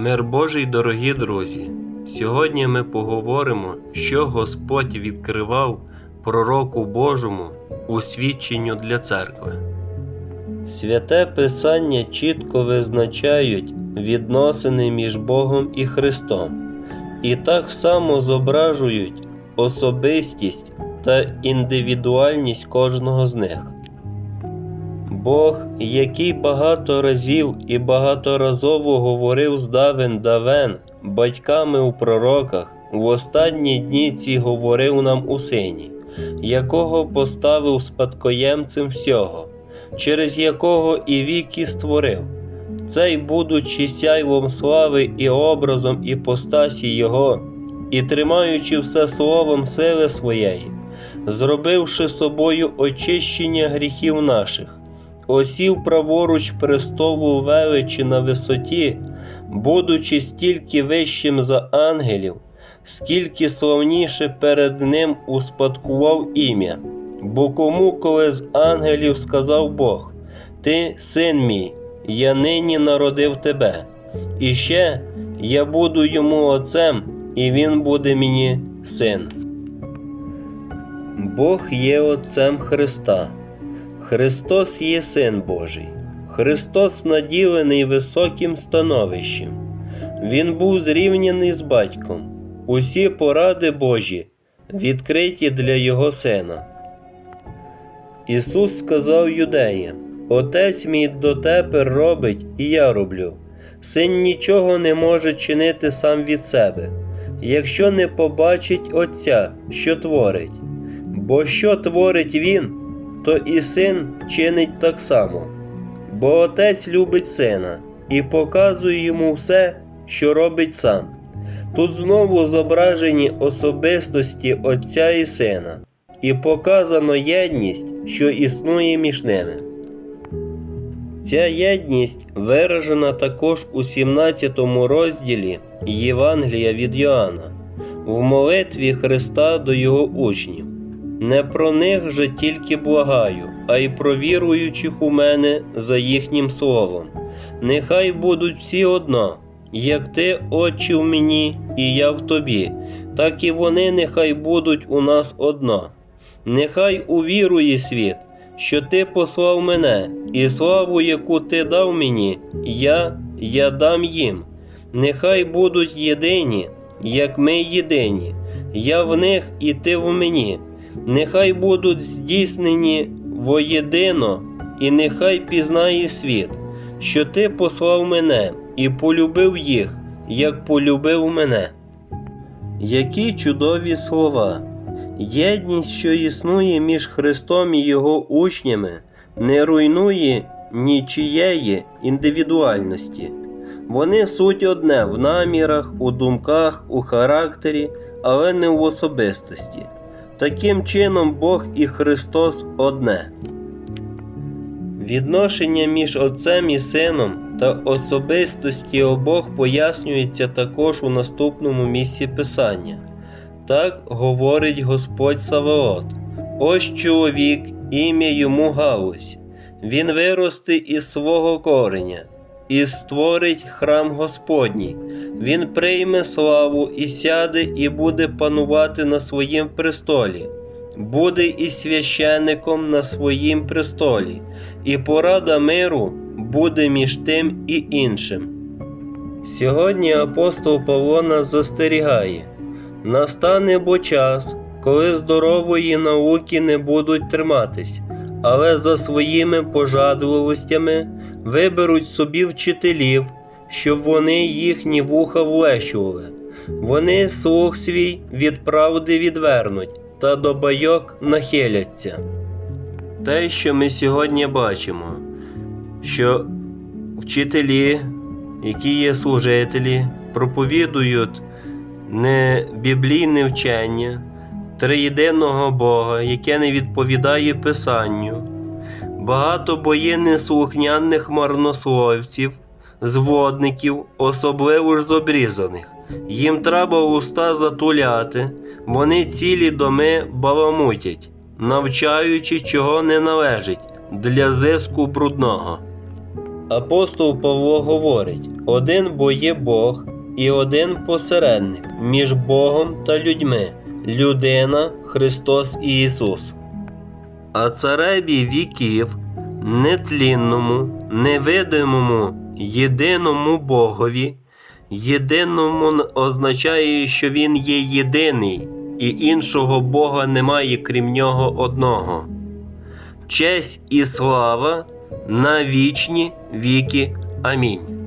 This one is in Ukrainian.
Мир Божий, дорогі друзі! Сьогодні ми поговоримо, що Господь відкривав пророку Божому у свідченню для церкви. Святе Писання чітко визначають відносини між Богом і Христом, і так само зображують особистість та індивідуальність кожного з них. Бог, який багато разів і багаторазово говорив з давен давен батьками у пророках, в останні дні ці говорив нам у сині, якого поставив спадкоємцем всього, через якого і віки створив. Цей, будучи сяйвом слави і образом іпостасі Його, і тримаючи все словом сили своєї, зробивши собою очищення гріхів наших осів праворуч престолу величі на висоті, будучи стільки вищим за ангелів, скільки славніше перед ним успадкував ім'я. Бо кому, коли з ангелів сказав Бог: Ти, син мій, я нині народив тебе, і ще я буду йому отцем, і він буде мені син. Бог є Отцем Христа. Христос є Син Божий, Христос наділений високим становищем. Він був зрівняний з батьком. Усі поради Божі відкриті для Його Сина. Ісус сказав юдеям: Отець мій дотепер робить, і я роблю. Син нічого не може чинити сам від себе, якщо не побачить Отця, що творить. Бо що творить Він, то і син чинить так само. Бо отець любить сина і показує йому все, що робить сам. Тут знову зображені особистості Отця і Сина, і показано єдність, що існує між ними. Ця єдність виражена також у 17 розділі Євангелія від Йоанна, в молитві Христа до Його учнів. Не про них же тільки благаю, а й про віруючих у мене за їхнім словом. Нехай будуть всі одно, як ти, Отче, в мені, і я в тобі, так і вони нехай будуть у нас одно. Нехай увірує світ, що ти послав мене, і славу, яку ти дав мені, я, я дам їм. Нехай будуть єдині, як ми єдині, я в них і ти в мені нехай будуть здійснені воєдино, і нехай пізнає світ, що ти послав мене і полюбив їх, як полюбив мене. Які чудові слова! Єдність, що існує між Христом і Його учнями, не руйнує нічієї індивідуальності. Вони суть одне в намірах, у думках, у характері, але не в особистості. Таким чином Бог і Христос одне. Відношення між Отцем і Сином та особистості обох пояснюється також у наступному місці Писання. Так говорить Господь Саваот. Ось чоловік, ім'я йому Галузь. Він виросте із свого кореня і створить храм Господній. Він прийме славу і сяде, і буде панувати на своїм престолі, буде і священником на своїм престолі, і порада миру буде між тим і іншим. Сьогодні апостол Павло нас застерігає настане бо час, коли здорової науки не будуть триматись, але за своїми пожадливостями виберуть собі вчителів, щоб вони їхні вуха влещували. Вони слух свій від правди відвернуть та до байок нахиляться. Те, що ми сьогодні бачимо, що вчителі, які є служителі, проповідують не біблійне вчення триєдиного Бога, яке не відповідає Писанню багато боє неслухняних марнословців, зводників, особливо ж з. Їм треба уста затуляти, вони цілі доми баламутять, навчаючи, чого не належить для зиску брудного. Апостол Павло говорить: один бо є Бог і один посередник між Богом та людьми, людина Христос Ісус. А цареві віків, нетлінному, невидимому, єдиному Богові, єдиному означає, що Він є єдиний, і іншого Бога немає крім нього одного. Честь і слава на вічні віки. Амінь.